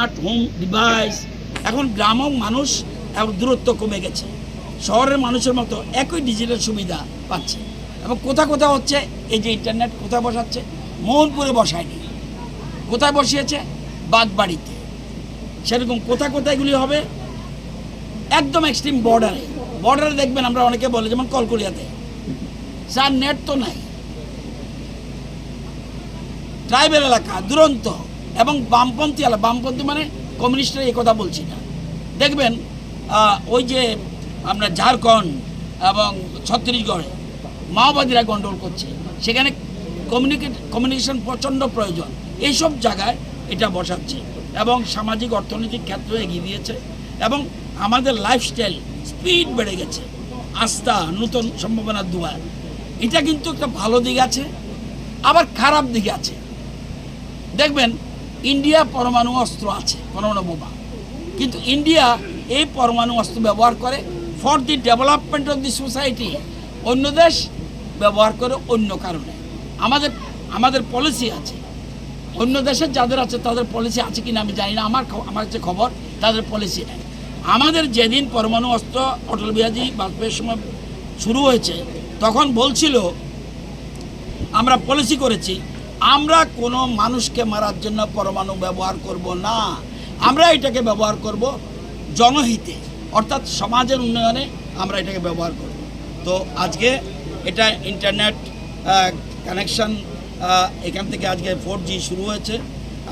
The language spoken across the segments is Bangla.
Smart home device. এখন গ্রামও মানুষ এবং দূরত্ব কমে গেছে। শহরের মানুষের মতো একই ডিজিটাল সুবিধা পাচ্ছে। এবং কোথা কোথাও হচ্ছে? এই যে ইন্টারনেট কোথায় বসাচ্ছে? মোহনপুরে বসায়নি। কোথায় বসিয়েছে? বাগবাড়িতে। সেরকম কোথায় কোথায় এগুলি হবে? একদম এক্সট্রিম বর্ডারে বর্ডারে দেখবেন আমরা অনেকে বলে, যেমন কলকলিয়াতে। স্যার নেট তো নাই। ট্রাইবেল এলাকা, দুরন্ত। এবং বামপন্থী এলাকা বামপন্থী মানে কমিউনিস্টের এই কথা বলছি না। দেখবেন ওই যে আপনার ঝাড়খণ্ড এবং ছত্তিশগড়ে মাওবাদীরা গন্ডগোল করছে। সেখানে কমিউনিকেট কমিউনিকেশন প্রচণ্ড প্রয়োজন। এইসব জায়গায় এটা বসাচ্ছে এবং সামাজিক অর্থনৈতিক ক্ষেত্রে এগিয়ে দিয়েছে এবং আমাদের লাইফস্টাইল স্পিড বেড়ে গেছে। আস্থা, নতুন সম্ভাবনার দুয়ার। এটা কিন্তু একটা ভালো দিক আছে, আবার খারাপ দিক আছে। দেখবেন ইন্ডিয়া পরমাণু অস্ত্র আছে, পরমাণু বোমা। কিন্তু ইন্ডিয়া এই পরমাণু অস্ত্র ব্যবহার করে for the development of the society অন্য দেশ ব্যবহার করে অন্য কারণে। আমাদের আমাদের পলিসি আছে। অন্য দেশের যাদের আছে তাদের পলিসি আছে কিনা আমি জানি না। আমার আমার কাছে খবর, তাদের পলিসি নেই। আমাদের যেদিন পরমাণু অস্ত্র অটল বিহারী বাজপেয়ীর সময় শুরু হয়েছে, তখন বলছিল, আমরা পলিসি করেছি আমরা কোনো মানুষকে মারার জন্য পরমাণু ব্যবহার করব না। আমরা এটাকে ব্যবহার করব জনহিতে, অর্থাৎ সমাজের উন্নয়নে আমরা এটাকে ব্যবহার করব। তো আজকে এটা ইন্টারনেট কানেকশন এখান থেকে আজকে ফোর শুরু হয়েছে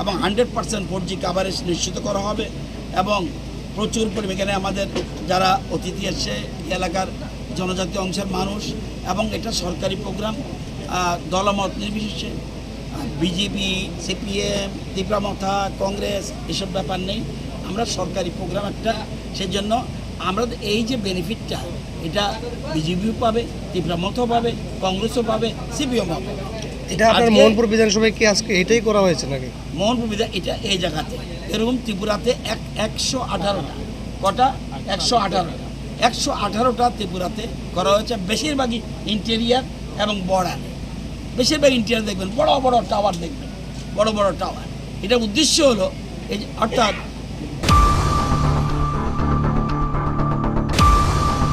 এবং হান্ড্রেড পার্সেন্ট ফোর কাভারেজ নিশ্চিত করা হবে এবং প্রচুর পরিমাণে এখানে আমাদের যারা অতিথি এসছে এলাকার জনজাতি অংশের মানুষ এবং এটা সরকারি প্রোগ্রাম দলমত নির্বিশেষে বিজেপি সিপিএম তীব্রামথা কংগ্রেস এসব ব্যাপার নেই। আমরা সরকারি প্রোগ্রাম একটা সেজন্য আমরা এই যে বেনিফিটটা এটা বিজেপিও পাবে তীব্রামথও পাবে কংগ্রেসও পাবে সিপিএম পাবে। এটা আপনার মোহনপুর বিধানসভায় কি আজকে এটাই করা হয়েছে নাকি? মোহনপুর বিধা এটা এই জায়গাতে। এরকম ত্রিপুরাতে এক একশো আঠারোটা কটা? একশো আঠারোটা। একশো আঠারোটা ত্রিপুরাতে করা হয়েছে। বেশিরভাগই ইন্টেরিয়ার এবং বর্ডারে। বেশিরভাগ ইন্ডিয়ান দেখবেন, বড় বড় টাওয়ার দেখবেন, বড় বড় টাওয়ার এটার উদ্দেশ্য হলো, এই অর্থাৎ